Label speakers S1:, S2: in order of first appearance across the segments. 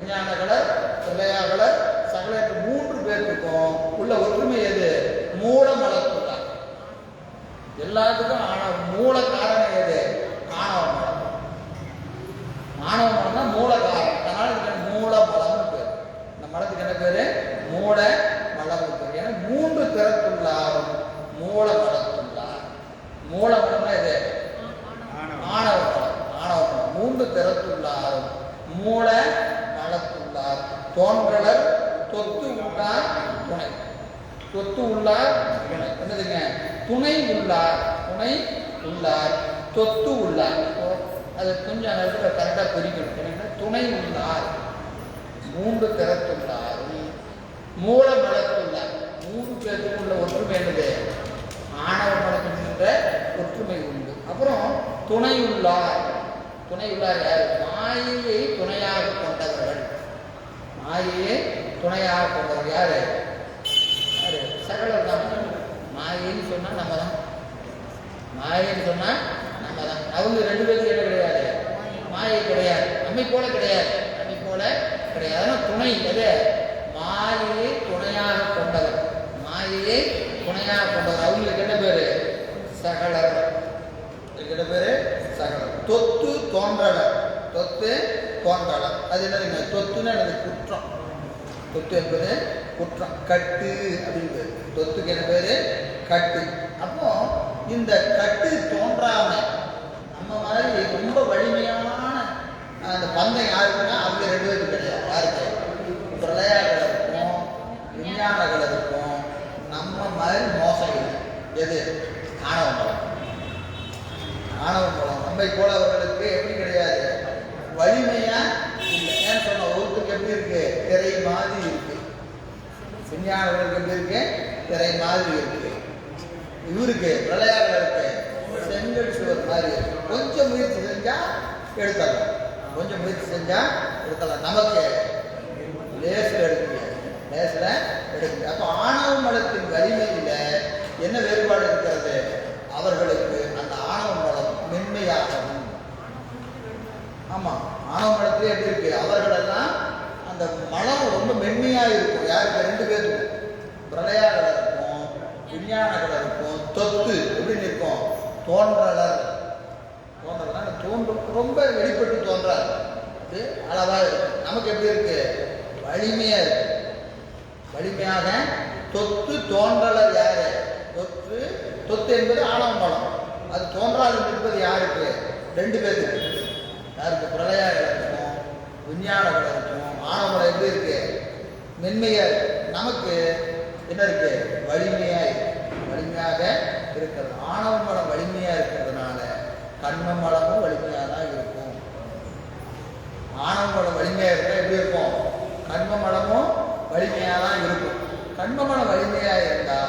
S1: விஞ்ஞான கலர் சகல என்று மூன்று பேருக்கும் உள்ள ஒற்றுமை எது? மூல மலத்துள்ளா எல்லாத்துக்கும் ஆன மூல காரணம் எது? ஆணவ மலம் ஆணவ மலம் தான் மூல காரணம் அதனால இதுக்கு மூல மலம் பேர் இந்த மலத்துக்கு என்ன பேரு மூல மலம்னு பேர் ஏன்னா மூன்று திறத்துள்ளாரும் மூல மலத்துள்ளார் மூல மலம்னா எது ஆணவ மலம் ஆணவ மலம் மூன்று திறத்துள்ளாரும் மூல மலத்துள்ளார் தோன்றலர் தொத்து துணை தொத்து உள்ளார் துணை என்னதுங்க? துணை உள்ளார். துணை உள்ளார். தொத்து உள்ளார். அதை அது கொஞ்சம் நேரத்தில் கரெக்டாக பிரிக்கணும் என்னன்னா துணை உள்ளார். மூன்று திறத்துள்ளார் மூல மலத்துள்ளார் மூன்று பேருக்கு உள்ள ஒற்றுமை என்னது? ஆணவ மலத்துன்ற ஒற்றுமை உண்டு. அப்புறம் துணை உள்ளார். துணை உள்ளார் யார்? மாயையை துணையாக கொண்டவர்கள். மாயையை துணையாக கொண்டவர் யார்? யாரு? சகலர் தான். மாயின்னு சொன்னால் நம்ம தான் மாயின்னு சொன்னால் நம்ம தான் அவங்க ரெண்டு பேருக்கு என்ன கிடையாது? மாயை கிடையாது. நம்மை போல கிடையாது. நம்மை போல கிடையாது. அதனால் துணை. எது? மாயையை துணையாக கொண்டவர். மாயையை துணையாக கொண்டவர். அவங்களுக்கு என்ன பேர்? சகலர். இதுக்கு என்ன பேரு? சகலர். தொத்து தோன்றவர் தொத்து தோன்றவர் அது என்ன தொத்துன்னு எனது குற்றம். தொத்து என்பது குற்றம். கட்டு அப்படின்னு தொத்துக்கு என்ன பேர்? கட்டு. அப்போ இந்த கட்டு தோன்றாம நம்ம மாதிரி ரொம்ப வலிமையான அந்த பந்தம் யாருக்குன்னா அவங்க ரெண்டு பேரும் கிடையாது. யாருக்கு? பிரளயாக்களுக்கும் விஞ்ஞானங்களுக்கும் நம்ம மாதிரி மோசம் இல்லை. எது? ஆணவ பலம். ஆணவ பலம். நம்மை போல அவர்களுக்கு எப்படி கிடையாது? வலிமையாக இல்லை ஏன் சொன்ன ஒருத்தருக்கு எப்படி இருக்கு திரை மாதிரி இருக்கு. விஞ்ஞானங்களுக்கு எப்படி இருக்கு திரை மாதிரி இருக்கு. இவருக்கு பிரளயாக்களுக்கு செங்கல் சுவர் மாதிரி இருக்கு. கொஞ்சம் முயற்சி செஞ்சா எடுக்கலாம். கொஞ்சம் முயற்சி செஞ்சா எடுக்கலாம். நமக்கு லேசில் எடுக்க முடியாது லேசில் எடுக்க முடியாது அப்போ ஆணவ மலத்தின் வலிமையில் என்ன வேறுபாடு இருக்கிறது? அவர்களுக்கு அந்த ஆணவ மலம் மென்மையாகவும். ஆமாம் ஆணவ மலத்திலே எப்படி இருக்கு? அவர்களெல்லாம் அந்த மலம் ரொம்ப மென்மையாக இருக்கும். யாருக்கு ரெண்டு பேருக்கும் பிரளயாகல இருக்கும் விஞ்ஞானகல இருக்கும் தொத்து எப்படின்னு இருக்கும். தோன்றலர் தோன்றலர் தோன்றும் ரொம்ப வெளிப்பட்டு தோன்றாது அது அளவாக இருக்கும். நமக்கு எப்படி இருக்கு? வலிமையாக இருக்கு. வலிமையாக தொத்து தோன்றலர் யாரு? தொத்து தொத்து என்பது ஆணவ மலம் அது தோன்றாது என்பது யாருக்கு? ரெண்டு பேருக்கு. யாருக்கு? பிரளயாகளுக்கும் விஞ்ஞானங்களுக்கும் மாணவர்கள் எப்படி இருக்கு. மென்மையா நமக்கு என்ன இருக்கு? வலிமையா இருக்கு. வலிமையாக இருக்கிறது. ஆணவ மலம் வலிமையா இருக்கிறதுனால கண்ம மலமும் வலிமையாக தான் இருக்கும். ஆணவ மலம் வலிமையா இருந்தால் எப்படி இருக்கும்? கண்ம மலமும் வலிமையாக தான் இருக்கும். கண்ம மலம் வலிமையா இருந்தா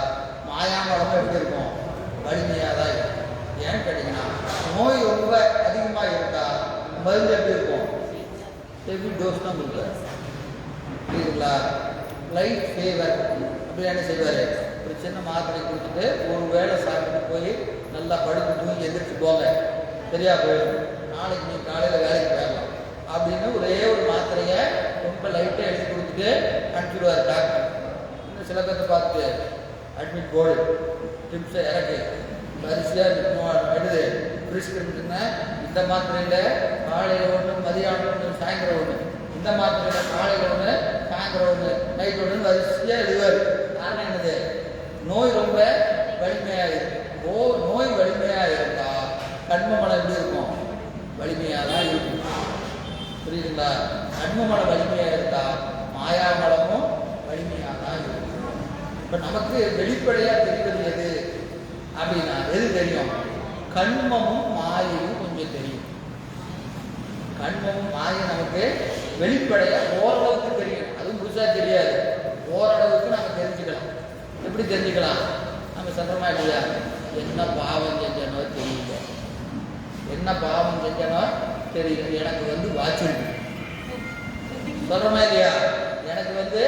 S1: மாயா மலமும் எப்படி இருக்கும்? வலிமையாக தான் இருக்கும். ஏன்னு கேட்டீங்கன்னா நோய் ரொம்ப அதிகமாக இருந்தா மருந்து எப்படி இருக்கும்? ஹெவி டோஸ் தான் கொடுப்பாரு புரியுதுங்களா? லைட் ஃபேவர் அப்படி என்ன செய்வார் ஒரு சின்ன மாத்திரை கொடுத்துட்டு ஒரு வேளை சாப்பிட்டு போய் நல்லா படுத்து தூங்கி எந்திரிச்சு போங்க. சரியா போயிடும். நாளைக்கு நீ காலையில் வேலைக்கு போயிடலாம். அப்படின்னு ஒரே ஒரு மாத்திரையை ரொம்ப லைட்டாக எடுத்து கொடுத்துட்டு அனுப்பிடுவார் டாக்டர் இன்னும் சில பேர்த்த பார்த்து அட்மிட் போர்டு டிப்ஸை இறக்கு வரிசையாக நிற்கும் எடுது ப்ரிஸ்கிரிப்ஷனை இந்த மாத்திரையில் காலையில் ஒன்று மதியானம் ஒன்று சாயந்தரம் ஒன்று இந்த மாத்திரையில் காலையில் ஒன்று சாயந்தரம் ஒன்று நைட் ஒன்று வரிசையாக எழுதுவார். காரணம் என்னது? நோய் ரொம்ப வலிமையாக இருக்கு ஓ நோய் வலிமையாக இருந்தால் கண்ம மலம் எப்படி இருக்கும்? வலிமையாக தான் இருக்கும். புரியுதுங்களா? கண்ம மலம் வலிமையாக இருந்தால் மாயா மலமும் வலிமையாக தான் இருக்கும். இப்போ நமக்கு வெளிப்படையாக தெரிவது எது? கண்மமும் மாயையும் கொஞ்சம் தெரியும். கண்மமும் மாயும் நமக்கு வெளிப்படையா ஓரளவுக்கு தெரியும். அதுவும் முழுசா தெரியாது. ஓரளவுக்கு நம்ம தெரிஞ்சுக்கலாம். எப்படி தெரிஞ்சுக்கலாம்? நம்ம சந்திரமா இல்லையா? என்ன பாவம் செஞ்சனோ தெரியல. என்ன பாவம் செஞ்சனோ தெரியல. எனக்கு வந்து வாட்ச் இருக்கு. சொல்றமா இல்லையா? எனக்கு வந்து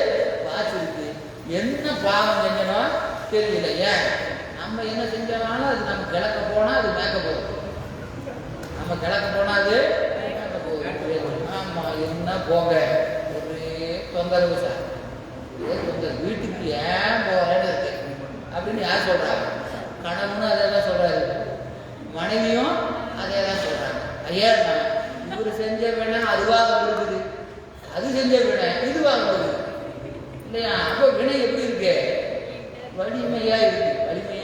S1: வாட்ச் இருக்கு. என்ன பாவம் செஞ்சனோ தெரியல. ஏன்? நம்ம என்ன செஞ்சனாலும் அது நம்ம கிழக்க போனால் அது மேக்க போகும் நம்ம கிழக்க போனால் அது மேக்க ஆமாம் என்ன போங்க? தொந்தரவு சார். ஏ கொஞ்சம் வீட்டுக்கு ஏன் போறேன்னு இருக்கு. அப்படின்னு யார் சொல்றாங்க? கணவனும் அதே தான் சொல்றாரு. மனைவியும் அதே தான் சொல்றாங்க. ஐயா இவர் செஞ்ச வேணா அதுவாக இருக்குது அது செஞ்ச வினை இதுவாக வருது இல்லையா? அப்போ வினை எப்படி இருக்கு? வலிமையா இருக்கு.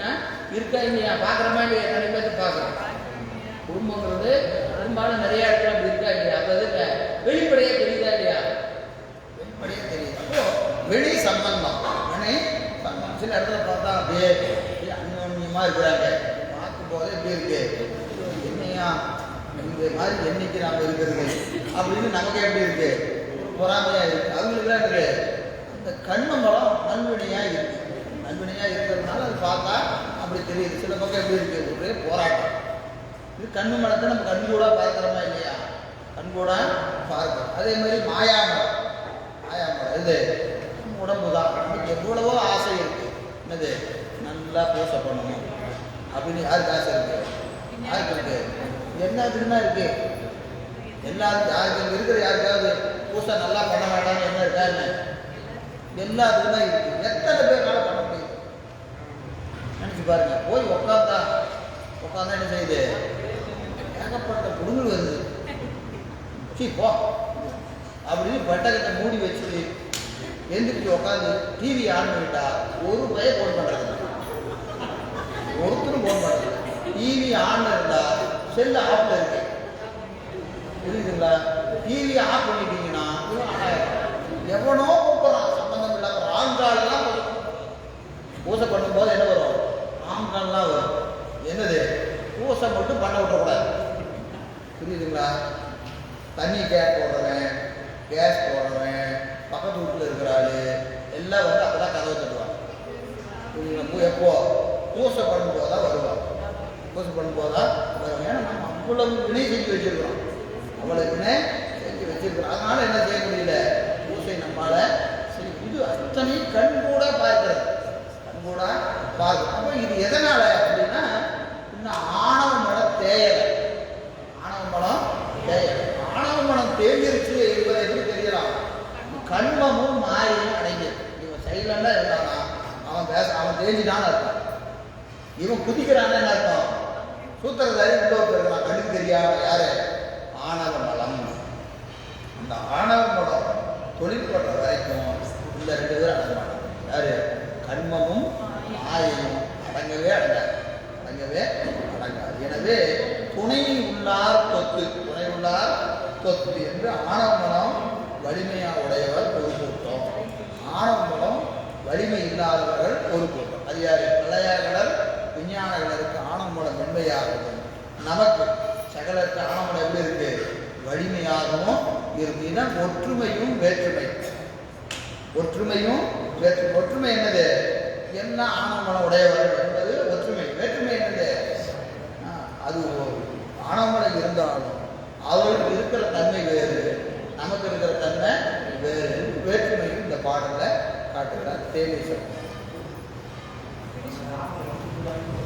S1: அப்படின்னா இருக்கா இல்லையா? பார்க்குறமா இல்லையா? நிறைய பேர்த்து பார்க்குறோம் குடும்பங்கிறது பெரும்பாலும் நிறைய இடத்துல அப்படி இருக்கா இல்லையா? அப்போ வெளிப்படையே வெளிப்படையா தெரியுதா இல்லையா? வெளிப்படையா தெரியுது. அப்போ வெளி சம்பந்தம். ஆனே சம்பந்தம். சில இடத்துல பார்த்தா அப்படியே அப்படியே இருக்கிறாங்க. பார்க்கும் போது எப்படி இருக்கு? என்னையா? இந்த மாதிரி என்னைக்கு நாம இருக்கிறது. அப்படின்னு நமக்கு எப்படி இருக்கு? பொறாமையா இருக்கு. அவங்களுக்கு இருக்கு. அந்த கண்மங்கலம் நல்வினையா இருக்கு. நல்வினையா இருக்கிறதுனால அது பார்த்தா அப்படி தெரியுது. சில பக்கம் எப்படி இருக்கு? ஒரே போராட்டம். இது கண்ணு மனத்தை நம்ம கண்கூடா பார்க்கிறோமா இல்லையா? கண்கூடா பார்க்கிறோம். அதே மாதிரி மாயாமரம். மாயாமரம். இது உடம்பு தான். நமக்கு எவ்வளவோ ஆசை இருக்கு. என்னது? நல்லா பூசை பண்ணணும். அப்படின்னு யாருக்கு ஆசை இருக்கு? யாருக்கு இருக்கு? எல்லாத்துக்குமே இருக்கு? எல்லாருக்கும் யாருக்கு? இருக்கிற யாருக்காவது பூசை நல்லா பண்ண வேண்டாம்னு என்ன இருக்கா? என்ன? எல்லாத்துக்குமே இருக்கு. எத்தனை பேர் பாருங்க. போய் உட்காந்தா உட்காந்தா என்ன செய்யுது? ஏகப்பட்ட குடுங்கள் வருது. சீ போ. அப்படின்னு பட்டகத்தை மூடி வச்சு எந்திரிச்சு உட்காந்து டிவி ஆன் பண்ணிட்டா ஒரு பய போன் பண்றது ஒருத்தரும் போன் பண்றது டிவி ஆன் இருந்தா செல்லு ஆஃப்ல இருக்கு. புரியுதுங்களா? டிவி ஆஃப் பண்ணிட்டீங்கன்னா எவனோ கூப்பிடுறான் சம்பந்தம் இல்லாம ஆண்காலெல்லாம் வரும் பூசை பண்ணும்போது என்ன வரும் ஆண்கால்லாம் வரும் என்னது பூசை மட்டும் பண்ண விட்டக்கூடாது புரியுதுங்களா தண்ணி கேஸ் போடுறவன் கேஸ் போடுறவன் பக்கத்து வீட்டில் இருக்கிற ஆள் எல்லாம் வந்து அப்போ தான் கதவை தட்டுவாங்க இவங்க எப்போ? பூசை பண்ணும்போது தான் வருவாங்க பூசை பண்ணும்போது தான் வருவாங்க ஏன்னா நம்ம அவ்வளவு வினை செஞ்சு வச்சிருக்கிறோம். அவ்வளவு வினை செஞ்சு வச்சுருக்கிறோம். அதனால என்ன செய்ய முடியல? பூசை நம்மளால் சரி இது அத்தனை கண் கூட பார்க்கிறது. கண் கூட பார்க்கணும் அப்போ இது எதனால் அப்படின்னா இன்னும் ஆணவ மனம் தேயலை ஆணவ மனம் தேயலை ஆணவ மனம் தேங்கிருச்சு என்பதை எப்படி தெரியலாம் கண்மமும் மாறியும் அடங்கியது இவன் சைலண்டாக இருந்தானா அவன் பேச அவன் அர்த்தம். இவன் குதிக்கிறான்னு அர்த்தம்? சூத்திரதாரி உள்ள இருக்கிறான் கண்ணுக்கு தெரியாம யாரு? ஆணவ மலம். அந்த ஆணவ மலம் தொழில் பண்ற வரைக்கும் இந்த ரெண்டு பேரும் அடங்க யாரு? கண்மமும் மாயையும் அடங்கவே அடங்காது. அடங்கவே அடங்காது. எனவே துணை உள்ளார் தொத்து. துணை உள்ளார் தொத்து என்று ஆணவ மனம் வலிமையா உடையவர் ஒரு ஆணவ மனம் வலிமை இல்லாதவர்கள் பொறுப்பு கூட்டம் அது யாரு பிரளயாகடல் விஞ்ஞானங்களுக்கு ஆணவமலம் மென்மையாகவும் நமக்கு சகலருக்கு ஆணவமலம் எப்படி இருக்கு? வலிமையாகவும் இருக்கு. ஒற்றுமையும் வேற்றுமை. ஒற்றுமையும் வேற்று ஒற்றுமை என்னது? என்ன ஆணவமலம் உடையவர்கள் என்பது ஒற்றுமை. வேற்றுமை என்னது? அது ஒரு ஆணவமலம் இருந்தாலும் அவர்களுக்கு இருக்கிற தன்மை வேறு நமக்கு இருக்கிற தன்மை வேறு. வேற்றுமையும் இந்த பாடலில் காட்டுகிறார். தேவை Nachfrage auf die Beleidigung.